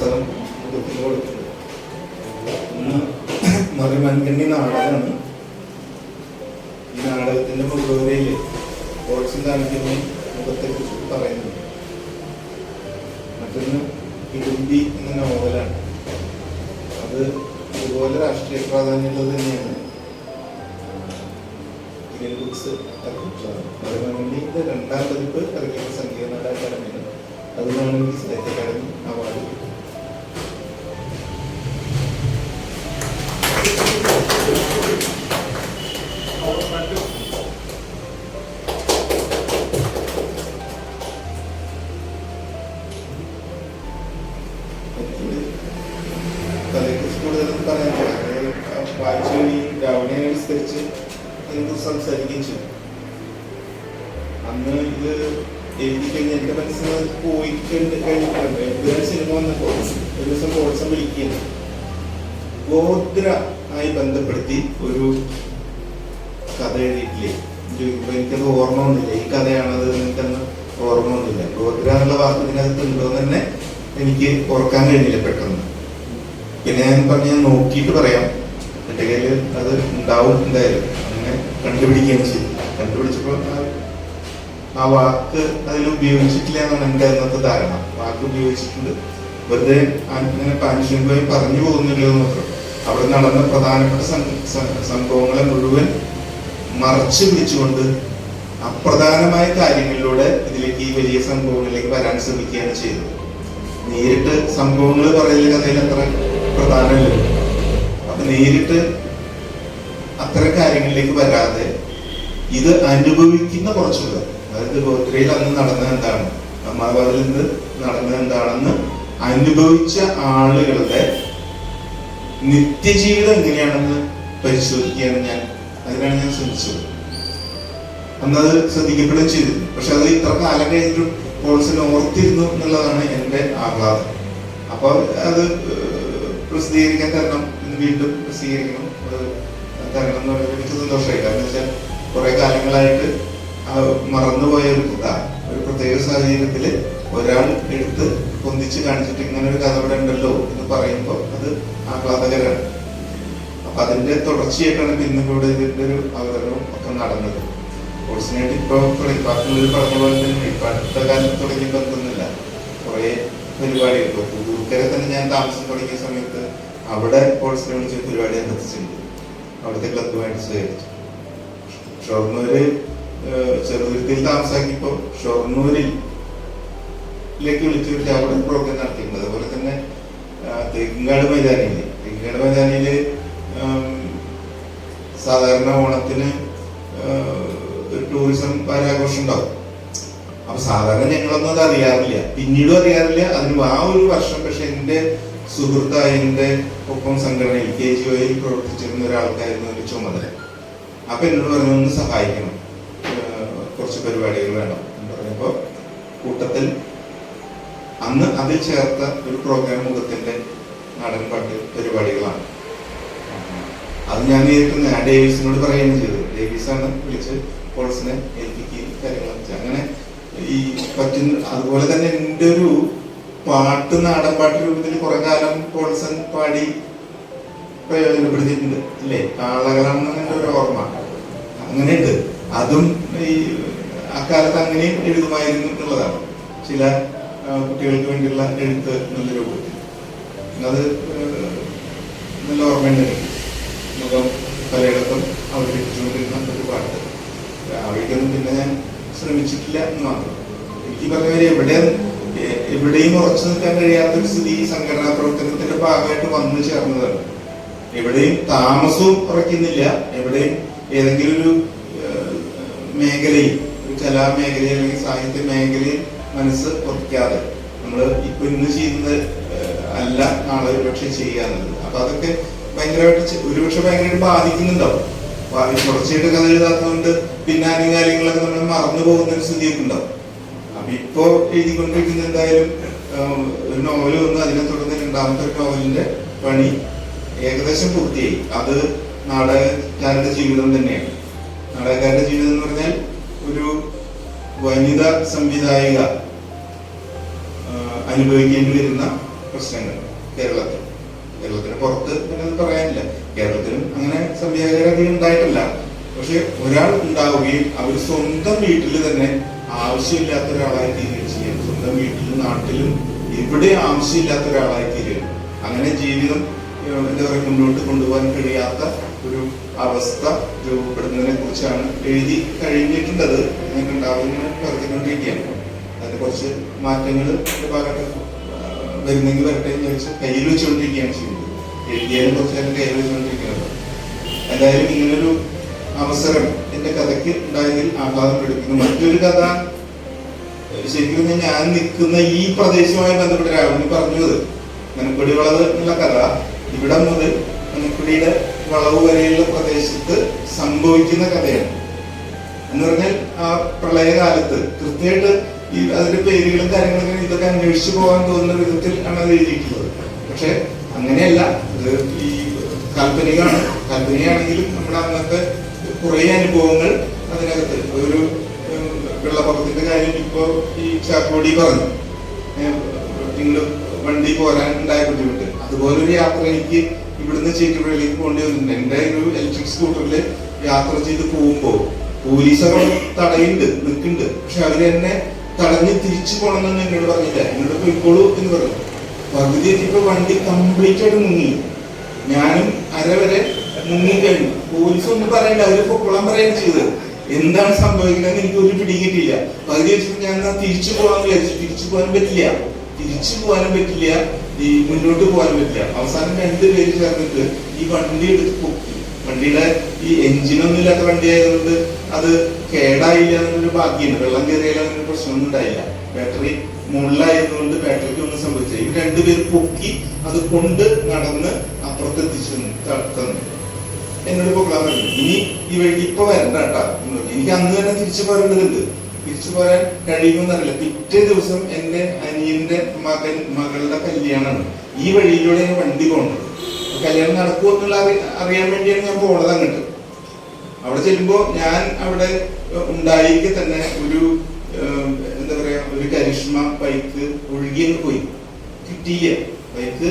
മുഖത്തിന് കൊടുത്തിട്ടുണ്ട് ഒന്ന് മറിമൻകണ്ണി നാടകമാണ് ഈ നാടകത്തിന്റെ മുഖവരയിൽ ഓൾസും കാണിക്കുന്ന മുഖത്തെ കുറിച്ച് പറയുന്നുണ്ട് മറ്റൊന്ന് ഇടുമ്പി എന്ന നോവലാണ്. അത് ഇതുപോലെ രാഷ്ട്രീയ പ്രാധാന്യമുള്ളത് തന്നെയാണ്. Green books ഇറക്കിയിട്ടുള്ളത്. മറിമൻകണ്ണിന്റെ രണ്ടാം പതിപ്പ് സംഗീത നാടക അക്കാദമിയാണ് അതിനാണ് ഈ സാഹിത്യ അവാർഡ് കഥയെക്കുറിച്ച് കൂടുതലൊന്നും പറയാനില്ല അത് വായിച്ചു ഈ രാവണയെ വിസ്തരിച്ച് അതിനെക്കുറിച്ച് സംസാരിക്കുകയും ചെയ്തു അന്ന് ഇത് എഴുതി കഴിഞ്ഞ് സിനിമ വന്നപ്പോൾ ഒരു ദിവസം പ്രോത്സാഹം വിളിക്കുകയാണ് ആയി ബന്ധപ്പെടുത്തി ഒരു കഥ എഴുതിയിട്ടില്ലേ എനിക്കത് ഓർമ്മ ഒന്നുമില്ല ഈ കഥയാണത് എനിക്കന്ന് ഓർമ്മ ഒന്നുമില്ല ഗോത്ര എന്നുള്ള വാക്ക് ഇതിനകത്ത് ഉണ്ടോ തന്നെ എനിക്ക് ഓർക്കാൻ കഴിഞ്ഞില്ല പെട്ടെന്ന്. പിന്നെ ഞാൻ പറഞ്ഞ നോക്കിയിട്ട് പറയാം. എന്റെ കയ്യിൽ അത് ഉണ്ടാവും എന്തായാലും. അങ്ങനെ കണ്ടുപിടിക്കുകയാണ് ചെയ്തു കണ്ടുപിടിച്ചപ്പോൾ ആ- വാക്ക് അതിൽ ഉപയോഗിച്ചിട്ടില്ല എന്നാണ് എന്റെ അന്നത്തെ ധാരണ. വാക്ക് ഉപയോഗിച്ചിട്ടുണ്ട്. വെറുതെ അങ്ങനെ പോയി പറഞ്ഞു പോകുന്നില്ലോ എന്ന് മാത്രം. അവിടെ നടന്ന പ്രധാനപ്പെട്ട സംഭവങ്ങളെ മുഴുവൻ മറച്ചു പിടിച്ചുകൊണ്ട് അപ്രധാനമായ കാര്യങ്ങളിലൂടെ ഇതിലേക്ക് ഈ വലിയ സംഭവങ്ങളിലേക്ക് വരാൻ ശ്രമിക്കുകയാണ് ചെയ്തത്. നേരിട്ട് സംഭവങ്ങൾ പറയുന്നത് കഥയിൽ അത്ര പ്രധാനമല്ല. അപ്പൊ നേരിട്ട് അത്തരം കാര്യങ്ങളിലേക്ക് വരാതെ ഇത് അനുഭവിക്കുന്ന കുറച്ചുള്ള അതായത് ഗോത്രയിൽ അന്ന് നടന്നത് എന്താണ്? അഹമ്മദാബാദിൽ നിന്ന് നടന്നത് എന്താണെന്ന് അനുഭവിച്ച ആളുകളുടെ നിത്യജീവിതം എങ്ങനെയാണെന്ന് പരിശോധിക്കുകയാണ് ഞാൻ. അതിനാണ് ഞാൻ ശ്രമിച്ചത്. അന്നത് ശ്രദ്ധിക്കപ്പെടുകയും ചെയ്തിരുന്നു. പക്ഷെ അത് ഇത്ര കാലം കഴിഞ്ഞിട്ടും പോളിസിന് ഓർത്തിരുന്നു എന്നുള്ളതാണ് എന്റെ ആഹ്ലാദം. അപ്പൊ അത് പ്രസിദ്ധീകരിക്കാൻ തരണം ഇന്ന് വീണ്ടും പ്രസിദ്ധീകരിക്കണം. അത് തരണം എന്ന് പറയുമ്പോൾ എനിക്ക് സന്തോഷമായി. കാരണം വെച്ചാൽ കുറെ കാലങ്ങളായിട്ട് മറന്നുപോയ ഒരു കഥ ഒരു പ്രത്യേക സാഹചര്യത്തിൽ ഒരാൾ എടുത്ത് പൊന്തിച്ച് കാണിച്ചിട്ട് ഇങ്ങനെ ഒരു കഥ ഇവിടെ ഉണ്ടല്ലോ എന്ന് പറയുമ്പോൾ അത് ആഹ്ലാദകരമാണ്. അപ്പൊ അതിന്റെ തുടർച്ചയായിട്ടാണ് ഇന്നും കൂടെ ഇതിന്റെ ഒരു അവതരണവും ഒക്കെ നടന്നത്. കോഴ്സിനായിട്ട് ഇപ്പൊ തുടങ്ങി ബാക്കിയുള്ളവർ പറഞ്ഞ പോലെ തന്നെ ഇപ്പൊ അടുത്ത കാലത്ത് തുടങ്ങിയ ബന്ധമൊന്നുമില്ല കുറെ പരിപാടികൾ ഇപ്പൊ പുതുക്കരെ തന്നെ ഞാൻ താമസം തുടങ്ങിയ സമയത്ത് അവിടെ കോഴ്സിനെ വിളിച്ച പരിപാടി എത്തിച്ചിട്ടുണ്ട് അവിടുത്തെ ക്ലബുമായിട്ട് സഹകരിച്ചു ഷൊർണൂര് ചെറുതുരുത്തിൽ താമസാക്കിയപ്പോ ഷൊർണൂരിൽ ലേക്ക് വിളിച്ചു വിട്ട് അവിടെ പ്രോഗ്രാം നടത്തിയിട്ടുണ്ട്. അതുപോലെ തന്നെ തെങ്ങാട് മൈതാനിയിൽ. തെങ്ങാട് മൈതാനിയിൽ സാധാരണ ഓണത്തിന് ടൂറിസം വാരാഘോഷം ഉണ്ടാവും. അപ്പൊ സാധാരണ ഞങ്ങളൊന്നും അത് അറിയാറില്ല. പിന്നീടും അറിയാറില്ല. അതിന് ആ ഒരു വർഷം പക്ഷെ എന്റെ സുഹൃത്തായ എന്റെ ഒപ്പം സംഘടനയിൽ കെ ജി ഒയിൽ പ്രവർത്തിച്ചിരുന്ന ഒരാൾക്കായിരുന്നു ഒരു ചുമതല. അപ്പൊ എന്നോട് പറഞ്ഞു ഒന്ന് സഹായിക്കണം. കുറച്ച് പരിപാടികൾ വേണം. എന്ന് പറഞ്ഞപ്പോ കൂട്ടത്തിൽ അന്ന് അതിൽ ചേർത്ത ഒരു പ്രോഗ്രാം മുഖത്തിന്റെ നാടൻ പാട്ട് പരിപാടികളാണ്. അത് ഞാൻ നേരിട്ട് ഡേവിസിനോട് പറയുകയാണ് ചെയ്തത് ഡേവിസാണ് വിളിച്ച് പോൾസിനെ ഏൽപ്പിക്കുകയും കാര്യങ്ങൾ. അങ്ങനെ ഈ പറ്റുന്ന അതുപോലെ തന്നെ എന്റെ ഒരു പാട്ട് നാടൻ പാട്ട് രൂപത്തിൽ കുറെ കാലം പോൾസൺ പാടി പ്രയോജനപ്പെടുത്തിയിട്ടുണ്ട് അല്ലേ കാളകളം എന്നെ ഒരു ഓർമ്മ. അങ്ങനെയുണ്ട്. അതും ഈ അക്കാലത്ത് അങ്ങനെയും എഴുതുമായിരുന്നു എന്നുള്ളതാണ്. ചില കുട്ടികൾക്ക് വേണ്ടിയുള്ള എഴുത്ത് എന്നുള്ള രൂപത്തിൽ. അത് നല്ല ഓർമ്മയുണ്ട്. എനിക്ക്. മുഖം പലയിടത്തും അവതരിപ്പിച്ചുകൊണ്ടിരുന്ന ഒരു പാട്ട്. അവിടേക്കൊന്നും പിന്നെ ഞാൻ ശ്രമിച്ചിട്ടില്ല എന്ന് മാത്രം. എനിക്ക് പറഞ്ഞവരെ എവിടെ എവിടെയും ഉറച്ചു നിൽക്കാൻ കഴിയാത്തൊരു സ്ഥിതി ഈ സംഘടനാ പ്രവർത്തനത്തിന്റെ ഭാഗമായിട്ട് വന്നു ചേർന്നതാണ്. എവിടെയും താമസവും കുറയ്ക്കുന്നില്ല. എവിടെയും ഏതെങ്കിലും ഒരു മേഖലയിൽ ഒരു കലാമേഖലയിൽ അല്ലെങ്കിൽ സാഹിത്യ മേഖലയിൽ മനസ്സ് കുറയ്ക്കാതെ നമ്മൾ ഇപ്പൊ ഇന്ന് ചെയ്യുന്നത് അല്ല നാളെ ഒരുപക്ഷെ ചെയ്യാന്നുള്ളത്. അപ്പൊ അതൊക്കെ ഭയങ്കരമായിട്ട് ഒരുപക്ഷെ ഭയങ്കരമായിട്ട് ബാധിക്കുന്നുണ്ടാവും. തുടർച്ചയായിട്ട് കഥ എഴുതാത്തതുകൊണ്ട് പിന്നാനും കാര്യങ്ങളൊക്കെ നമ്മൾ മറന്നു പോകുന്ന ഒരു സ്ഥിതിയൊക്കെ ഉണ്ടാവും. അപ്പൊ ഇപ്പോ എഴുതിക്കൊണ്ടിരിക്കുന്ന എന്തായാലും ഒരു നോവൽ വന്ന് അതിനെ തുടർന്ന് രണ്ടാമത്തെ നോവലിന്റെ പണി ഏകദേശം പൂർത്തിയായി. അത് നാടകക്കാരുടെ ജീവിതം തന്നെയാണ്. നാടകക്കാരുടെ ജീവിതം എന്ന് പറഞ്ഞാൽ ഒരു വനിത സംവിധായിക അനുഭവിക്കേണ്ടി വരുന്ന പ്രശ്നങ്ങൾ കേരളത്തിൽ. കേരളത്തിന് പുറത്ത് അത് പറയാനില്ല. കേരളത്തിലും അങ്ങനെ സംവിധായകരധികം ഉണ്ടായിട്ടില്ല. പക്ഷെ ഒരാൾ ഉണ്ടാവുകയും അവർ സ്വന്തം വീട്ടിൽ തന്നെ ആവശ്യമില്ലാത്ത ഒരാളായി തീരുകയും ചെയ്യും സ്വന്തം വീട്ടിലും നാട്ടിലും എവിടെ ആവശ്യമില്ലാത്ത ഒരാളായി തീരുകയും അങ്ങനെ ജീവിതം എന്താ പറയുക മുന്നോട്ട് കൊണ്ടുപോകാൻ കഴിയാത്ത ഒരു അവസ്ഥ രൂപപ്പെടുന്നതിനെ കുറിച്ചാണ് എഴുതി കഴിഞ്ഞിട്ടുണ്ടത് ഞങ്ങൾക്ക് ഉണ്ടാവുന്ന പറഞ്ഞുകൊണ്ടിരിക്കുകയാണ്. അതിന് കുറച്ച് മാറ്റങ്ങൾ ഭാഗത്ത് വരുന്നെങ്കിൽ വരട്ടെ എന്ന് വെച്ച് കയ്യിൽ വെച്ചുകൊണ്ടിരിക്കുകയാണ് ചെയ്യുന്നത്. എന്തായാലും ഇങ്ങനൊരു അവസരം എന്റെ കഥയ്ക്ക് ഉണ്ടായതിൽ ആഹ്ലാദം എടുക്കുന്നു മറ്റൊരു കഥ ശരിക്കും ഞാൻ നിൽക്കുന്ന ഈ പ്രദേശവുമായി ബന്ധപ്പെട്ട രാഹുലിന് പറഞ്ഞത്. മനക്കുടി വളവ് എന്നുള്ള കഥ ഇവിടെ മുതൽ മനക്കുടിയുടെ വളവ് വരെയുള്ള പ്രദേശത്ത് സംഭവിക്കുന്ന കഥയാണ്. എന്ന് പറഞ്ഞാൽ ആ പ്രളയകാലത്ത് കൃത്യമായിട്ട് ഈ അതിന്റെ പേരുകളും കാര്യങ്ങളും ഇതൊക്കെ അന്വേഷിച്ചു പോകാൻ തോന്നുന്ന വിധത്തിൽ ആണ് അത് എഴുതിയിട്ടുള്ളത്. പക്ഷെ അങ്ങനെയല്ല ഈ കാൽപ്പനികമാണ്. കാൽപ്പനികമാണെങ്കിലും നമ്മുടെ അന്നത്തെ കുറെ അനുഭവങ്ങൾ അതിനകത്ത്. ഒരു വെള്ളപ്പൊക്കത്തിന്റെ കാര്യം ഇപ്പോ ഈ ചാക്കോടി പറഞ്ഞു. നിങ്ങൾ വണ്ടി പോരാൻ ഉണ്ടായ ബുദ്ധിമുട്ട്. അതുപോലൊരു യാത്ര എനിക്ക് ഇവിടുന്ന് ചീറ്റുപുഴയിലേക്ക് പോകേണ്ടി വന്നിട്ടുണ്ട്. എന്റെ ഒരു ഇലക്ട്രിക് സ്കൂട്ടറിൽ യാത്ര ചെയ്ത് പോകുമ്പോ അവർ തടയുണ്ട് നിൽക്കുന്നുണ്ട്. പക്ഷെ അവർ എന്നെ തടഞ്ഞ് തിരിച്ചു പോകണമെന്ന് എന്നോട് പറഞ്ഞില്ല. എന്നോട് പോയിക്കോളൂ എന്ന് പറഞ്ഞു. പകുതി എത്തിയപ്പോ വണ്ടി കംപ്ലീറ്റ് ആയിട്ട് മുങ്ങി. ഞാനും അരവരെ മുങ്ങിക്കഴിഞ്ഞു പോലീസ് ഒന്നും പറയണ്ട അവരിപ്പോ കുളം പറയുകയാണ് ചെയ്തത്. എന്താണ് സംഭവിക്കുന്നത് എനിക്ക് ഒരു പിടി കിട്ടിയില്ല. പകുതി വെച്ചിട്ട് ഞാൻ തിരിച്ചു പോകാൻ വിചാരിച്ചു. തിരിച്ചു പോകാൻ പറ്റില്ല. തിരിച്ചു പോകാനും പറ്റില്ല. ഈ മുന്നോട്ട് പോകാനും പറ്റില്ല. അവസാനം രണ്ടുപേര് ചേർന്നിട്ട് ഈ വണ്ടി എടുത്ത് പൊക്കി. വണ്ടിയുടെ ഈ എഞ്ചിനൊന്നും ഇല്ലാത്ത വണ്ടി ആയതുകൊണ്ട് അത് കേടായില്ല എന്നൊരു ഭാഗ്യമുണ്ട്. വെള്ളം കയറിയാലും അങ്ങനെ പ്രശ്നമൊന്നും ഉണ്ടായില്ല. ബാറ്ററി മുകളിലായതുകൊണ്ട് ബാറ്ററിക്ക് ഒന്നും സംഭവിച്ചില്ല. ഇവർ രണ്ടുപേർ പൊക്കി അത് കൊണ്ട് നടന്ന് അപ്പുറത്തെത്തിച്ചു തന്നു എന്നോട് പൊക്കാൻ പറഞ്ഞു ഇനി ഈ വഴി ഇപ്പൊ വരണ്ട കേട്ടാ. എനിക്ക് അന്ന് തന്നെ തിരിച്ചു പോരേണ്ടതുണ്ട്. തിരിച്ചു പോരാൻ കഴിയുമെന്നറിയില്ല പിറ്റേ ദിവസം എന്റെ അനിയന്റെ മകൻ മകളുടെ കല്യാണമാണ്. ഈ വഴിയിലൂടെ ഞാൻ വണ്ടി അപ്പൊ കല്യാണം നടക്കുമോ എന്നുള്ള അറി- അറിയാൻ വേണ്ടിയാണ് ഞാൻ പോണത് അങ്ങോട്ട്. അവിടെ ചെല്ലുമ്പോ ഞാൻ അവിടെ ഉണ്ടായിരിക്കെ തന്നെ ഒരു ഒരു കരിഷ്മ ബൈക്ക് ഒഴുകിയങ്ങ് പോയി. കിട്ടിയ ബൈക്ക്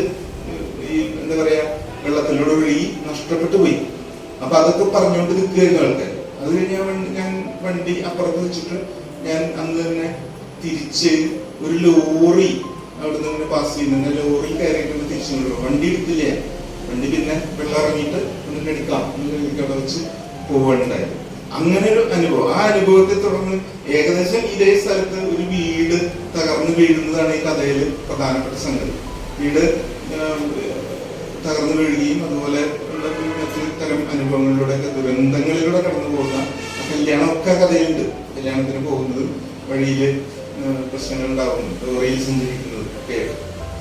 ഈ എന്താ പറയാ വെള്ളത്തിലൂടെ ഒഴുകി നഷ്ടപ്പെട്ടു പോയി. അപ്പൊ അതൊക്കെ പറഞ്ഞുകൊണ്ട് നിൽക്കുകയായിരുന്നു ആൾക്കാർ അത് കഴിഞ്ഞ് ഞാൻ വണ്ടി- അപ്പുറത്ത് വെച്ചിട്ട് ഞാൻ അന്ന് തന്നെ തിരിച്ച് ഒരു ലോറി അവിടെ നിന്ന് ഇങ്ങനെ പാസ് ചെയ്യുന്നു ലോറി കയറിയിട്ട് തിരിച്ചു കൊണ്ടുപോകും വണ്ടി എടുത്തില്ല വണ്ടി പിന്നെ വെള്ളം ഇറങ്ങിയിട്ട് എടുക്കാം. അവിടെ വെച്ച് പോവുകയുണ്ടായത് അങ്ങനെ ഒരു അനുഭവം. ആ അനുഭവത്തെ തുടർന്ന് ഏകദേശം ഇതേ സ്ഥലത്ത് ഒരു വീട് തകർന്നു വീഴുന്നതാണ് ഈ കഥയിൽ പ്രധാനപ്പെട്ട സംഗതി. വീട് തകർന്നു വീഴുകയും അതുപോലെ മറ്റു തരം അനുഭവങ്ങളിലൂടെയൊക്കെ ദുരന്തങ്ങളിലൂടെ കടന്നു പോകുന്ന കല്യാണമൊക്കെ കഥയുണ്ട് കല്യാണത്തിന് പോകുന്നതും വഴിയിൽ പ്രശ്നങ്ങൾ ഉണ്ടാകുന്നു ലോറിയിൽ സഞ്ചരിക്കുന്നതും ഒക്കെ.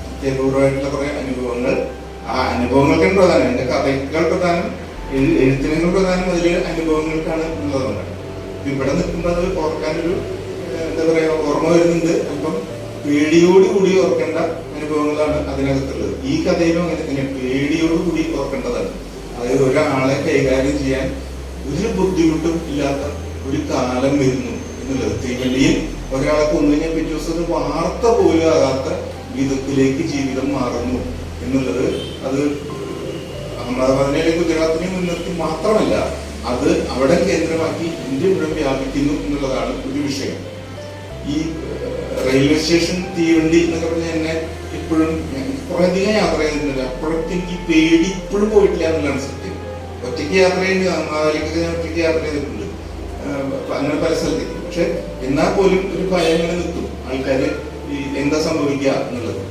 അത്യപൂർവമായിട്ടുള്ള കുറെ അനുഭവങ്ങൾ. ആ അനുഭവങ്ങൾക്കാണ് പ്രധാനം. എന്റെ കഥയേക്കാൾ പ്രധാനം എഴു- എഴുത്തിനേക്കാൾ പ്രധാനം അതിൽ അനുഭവങ്ങൾക്കാണ് ഉള്ളതുകൊണ്ട് ഇവിടെ നിൽക്കുമ്പോൾ അത് ഓർക്കാനൊരു എന്താ പറയാ ഓർമ്മ വരുന്നുണ്ട്. അപ്പം പേടിയോടുകൂടി ഓർക്കേണ്ട അനുഭവങ്ങളാണ് അതിനകത്തുള്ളത്. ഈ കഥയിലും അങ്ങനെ തന്നെ പേടിയോടുകൂടി ഓർക്കേണ്ടതാണ്. അതായത് ഒരാളെ കൈകാര്യം ചെയ്യാൻ ഒരു ബുദ്ധിമുട്ടും ഇല്ലാത്ത ഒരു കാലം വരുന്നു എന്നുള്ളത്. തീവണ്ടിയിൽ ഒരാളെ കൊന്നുകഴിഞ്ഞാൽ പിറ്റേ ദിവസം വാർത്ത പോലും ആകാത്ത വിധത്തിലേക്ക് ജീവിതം മാറുന്നു എന്നുള്ളത് അത് അഹമ്മദാബാദിനെ ഗുജറാത്തിനെ മുൻനിർത്തി മാത്രമല്ല അത് അവിടെ കേന്ദ്രമാക്കി ഇന്ത്യ മുഴുവൻ വ്യാപിക്കുന്നു എന്നുള്ളതാണ് ഒരു വിഷയം. ഈ റെയിൽവേ സ്റ്റേഷൻ തീവണ്ടി എന്നൊക്കെ പറഞ്ഞാൽ എന്നെ ഇപ്പോഴും കുറേയധികം യാത്ര ചെയ്തിട്ടുണ്ട്. അപ്പോഴൊക്കെ എനിക്ക് പേടി ഇപ്പോഴും പോയിട്ടില്ല എന്നുള്ളതാണ് സത്യം. ഒറ്റയ്ക്ക് യാത്ര ചെയ്യേണ്ടി അഹമ്മദാബാദിലേക്കൊക്കെ ഞാൻ ഒറ്റയ്ക്ക് യാത്ര ചെയ്തിട്ടുണ്ട്. അങ്ങനെ പല സ്ഥലത്തേക്ക്. പക്ഷെ എന്നാൽ പോലും ഒരു ഭയം ഇങ്ങനെ നിൽക്കും. ആൾക്കാര് ഈ എന്താ സംഭവിക്കുക എന്നുള്ളത്.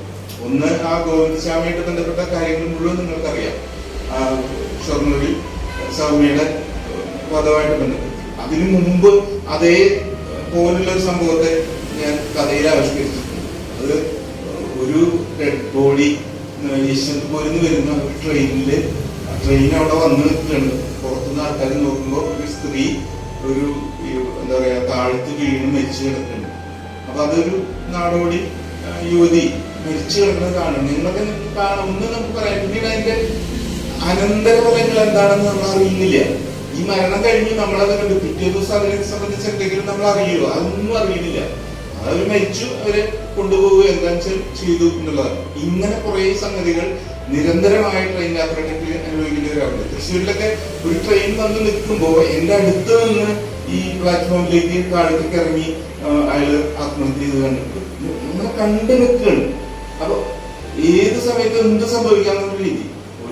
ഒന്ന് ആ ഗോവിന്ദസ്വാമിയായിട്ട് ബന്ധപ്പെട്ട കാര്യങ്ങൾ മുഴുവൻ നിങ്ങൾക്കറിയാം. ഷൊർണൂരിൽ സൗമ്യയുടെ വധമായിട്ട് ബന്ധപ്പെട്ട്. അതിനു മുമ്പ് അതേ പോലുള്ള സംഭവത്തെ ഞാൻ കഥയിൽ ആവിഷ്കരിച്ചിട്ടുണ്ട്. അത് ഒരു ഡെഡ് ബോഡി യശ്വന്ത് നിന്ന് വരുന്ന ഒരു ട്രെയിനിൽ ട്രെയിൻ അവിടെ വന്ന് നിൽക്കുകയാണ്. പുറത്തുനിന്ന് ആൾക്കാർ നോക്കുമ്പോൾ ഒരു സ്ത്രീ ഒരു എന്താ പറയുക താഴ്ത്ത് വീണ് മരിച്ചു കിടക്കുന്നുണ്ട് അപ്പൊ അതൊരു നാടോടി യുവതി മരിച്ചു കിടക്കുന്നത് കാണും. നിങ്ങളൊക്കെ കാണുന്നു കാണും നമുക്ക് പറയാം. പിന്നീട് അതിന്റെ അനന്തരഫലങ്ങൾ എന്താണെന്ന് നമ്മൾ അറിയുന്നില്ല ഈ മരണം കഴിഞ്ഞ് നമ്മളത് കണ്ടു. പിറ്റേ ദിവസം അതിനെ സംബന്ധിച്ച് എന്തെങ്കിലും നമ്മൾ അറിയുമോ അതൊന്നും അറിയുന്നില്ല. അവർ മരിച്ചു അവരെ കൊണ്ടുപോവുക എന്താ ചെയ്തു എന്നുള്ളതാണ്. ഇങ്ങനെ കുറെ സംഗതികൾ നിരന്തരമായ ട്രെയിൻ യാത്രകളിൽ അനുഭവിക്കുന്നവരാണ് തൃശ്ശൂരിലൊക്കെ ഒരു ട്രെയിൻ വന്ന് നിൽക്കുമ്പോൾ എന്റെ അടുത്ത് നിന്ന് ഈ പ്ലാറ്റ്ഫോമിലേക്ക് കാണിലേക്ക് ഇറങ്ങി അയാൾ ആത്മഹത്യ ചെയ്ത് കണ്ടിട്ടുണ്ട്. ഇങ്ങനെ കണ്ടു നിൽക്കുകയാണ്. അപ്പൊ ഏത് സമയത്ത് എന്ത് സംഭവിക്കാന്നുള്ള രീതി.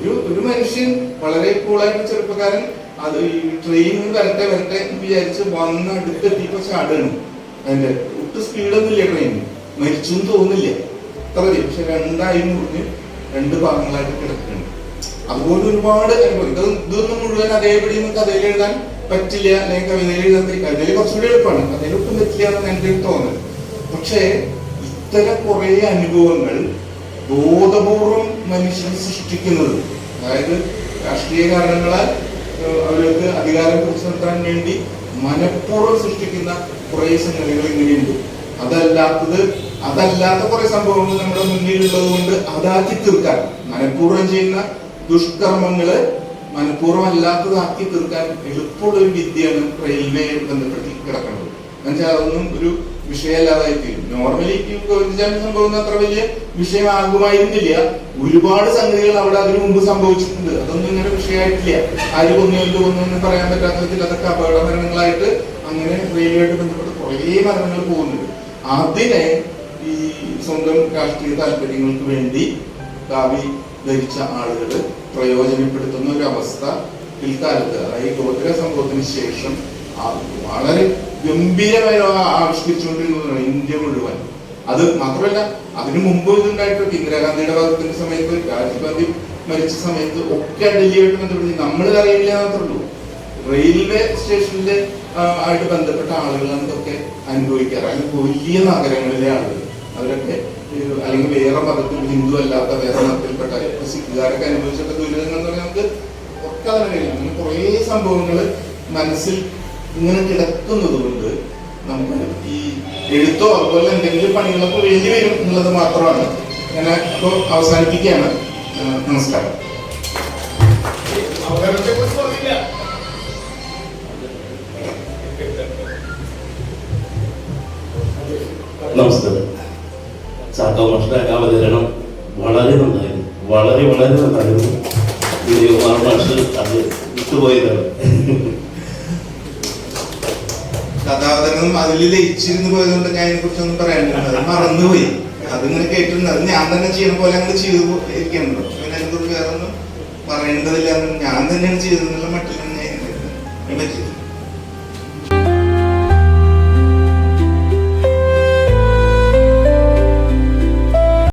ഒരു ഒരു മനുഷ്യൻ വളരെ കൂളായിട്ട് ചെറുപ്പക്കാരൻ അത് ഈ ട്രെയിൻ വരട്ടെ വരട്ടെ എന്ന് വിചാരിച്ച് വന്ന് അടുത്തെത്തിയപ്പോ ചാടാണ്. അതിന്റെ ഒട്ടും സ്പീഡൊന്നുമില്ല ട്രെയിൻ മരിച്ചു എന്ന് തോന്നില്ല അത്ര പക്ഷെ രണ്ടായി മുറിഞ്ഞ് രണ്ട് ഭാഗങ്ങളായിട്ട് കിടക്കുന്നുണ്ട് അതുപോലെ ഒരുപാട് അനുഭവം. ഇത് ഇതൊന്നും മുഴുവൻ അതേപടി ഒന്നും കഥയിൽ എഴുതാൻ പറ്റില്ല അല്ലെങ്കിൽ കവിതയിൽ എഴുതാൻ പറ്റില്ല. കവിതയിൽ കുറച്ചുകൂടി എളുപ്പമാണ്. കഥയിൽ ഒട്ടും പറ്റില്ല എന്നാണ് എന്റെ തോന്നൽ. പക്ഷേ ഇത്തരം കുറേ അനുഭവങ്ങൾ ബോധപൂർവം മനുഷ്യൻ സൃഷ്ടിക്കുന്നത്. അതായത് രാഷ്ട്രീയ കാരണങ്ങളാൽ അവർക്ക് അധികാരം പിടിച്ചു നിർത്താൻ വേണ്ടി മനഃപൂർവം സൃഷ്ടിക്കുന്ന കുറെ സംഗതികൾ ഇങ്ങനെയുണ്ട്. അതല്ലാത്തത് അതല്ലാത്ത കുറെ സംഭവങ്ങൾ നമ്മുടെ മുന്നിലുള്ളത് കൊണ്ട് അതാക്കി തീർക്കാൻ മനഃപൂർവം ചെയ്യുന്ന ദുഷ്കർമ്മങ്ങൾ മനഃപൂർവം അല്ലാത്തതാക്കി തീർക്കാൻ എളുപ്പമുള്ള ഒരു വിദ്യയാണ് റെയിൽവേ ബന്ധപ്പെടുത്തി കിടക്കുന്നത്. എന്നുവെച്ചാൽ അതൊന്നും ഒരു വിഷയമല്ലാതായി തീരും നോർമലി ഗോവിന്ദചാമി സംഭവം അത്ര വലിയ വിഷയമാകുമായിരുന്നില്ല ഒരുപാട് സംഗതികൾ അവിടെ അതിനു മുമ്പ് സംഭവിച്ചിട്ടുണ്ട്. അതൊന്നും ഇങ്ങനെ വിഷയമായിട്ടില്ല. ആര് ഒന്നും ഒന്നും പറയാൻ പറ്റാത്ത വിധത്തിൽ അതൊക്കെ അപകട മരണങ്ങളായിട്ട് അങ്ങനെ റെയിൽവേയായിട്ട് ബന്ധപ്പെട്ട് കുറേ മരണങ്ങൾ പോകുന്നുണ്ട്. അതിനെ ഈ സ്വന്തം രാഷ്ട്രീയ താല്പര്യങ്ങൾക്ക് വേണ്ടി കാവി ധരിച്ച ആളുകൾ പ്രയോജനപ്പെടുത്തുന്ന ഒരു അവസ്ഥ പിൽക്കാലത്ത് അതായത് ഗോത്ര സംഭവത്തിന് ശേഷം വളരെ ഗംഭീരമായി രോഗം ആവിഷ്കരിച്ചുകൊണ്ടിരുന്നതാണ് ഇന്ത്യ മുഴുവൻ. അത് മാത്രമല്ല അതിനു മുമ്പ് ഇതുണ്ടായിട്ടുണ്ട് ഇന്ദിരാഗാന്ധിയുടെ ഭാഗത്തിന്റെ സമയത്ത് രാജീവ് ഗാന്ധി മരിച്ച സമയത്ത് ഒക്കെ ഡൽഹിയായിട്ട് ബന്ധപ്പെട്ട് നമ്മൾ അറിയില്ല മാത്രമേ റെയിൽവേ സ്റ്റേഷനിലെ ആയിട്ട് ബന്ധപ്പെട്ട ആളുകളാണ് ഇതൊക്കെ അനുഭവിക്കാറ്. അല്ലെങ്കിൽ വലിയ നഗരങ്ങളിലെ ആളുകൾ. അവരൊക്കെ അല്ലെങ്കിൽ വേറെ മതത്തിൽ ഹിന്ദു അല്ലാത്ത വേറെ മതത്തിൽപ്പെട്ട സിഖുകാരൊക്കെ അനുഭവിച്ചിട്ട് ദുരിതങ്ങൾ എന്ന് പറഞ്ഞാൽ നമുക്ക് ഒക്കെ അറിയില്ല അങ്ങനെ കുറേ സംഭവങ്ങൾ മനസ്സിൽ ഇങ്ങനെ കിടക്കുന്നത് കൊണ്ട് നമുക്ക് ഈ എഴുത്തോ അതുപോലെ എന്തെങ്കിലും പണികളൊക്കെ വേണ്ടി വരും എന്നുള്ളത് മാത്രമാണ്. ഞാൻ ഇപ്പോൾ അവസാനിപ്പിക്കുകയാണ്. നമസ്കാരം. നമസ്കാരം ചാക്കോ മാഷ്ട അവതരണം വളരെ നന്നായിരുന്നു. വളരെ വളരെ നന്നായിരുന്നു. വിജയകുമാർ മാഷ് അത് വിട്ടുപോയതാണ്. കഥാവതരണം അതിൽ ലയിച്ചിരുന്ന് പോയതുകൊണ്ട് ഞാൻ അതിനെ കുറിച്ചൊന്നും ഒന്നും അത് മറന്നുപോയി. അതിങ്ങനെ കേട്ടിട്ടുണ്ട്. ഞാൻ തന്നെ ചെയ്യണ പോലെ അങ്ങനെ ചെയ്തു ഇരിക്കണല്ലോ പിന്നെ അതിനെ കുറിച്ച് വേറെ ഒന്നും പറയേണ്ടതില്ല. ഞാൻ തന്നെയാണ് ചെയ്തതെന്നുള്ള ഇതിനെ പറ്റി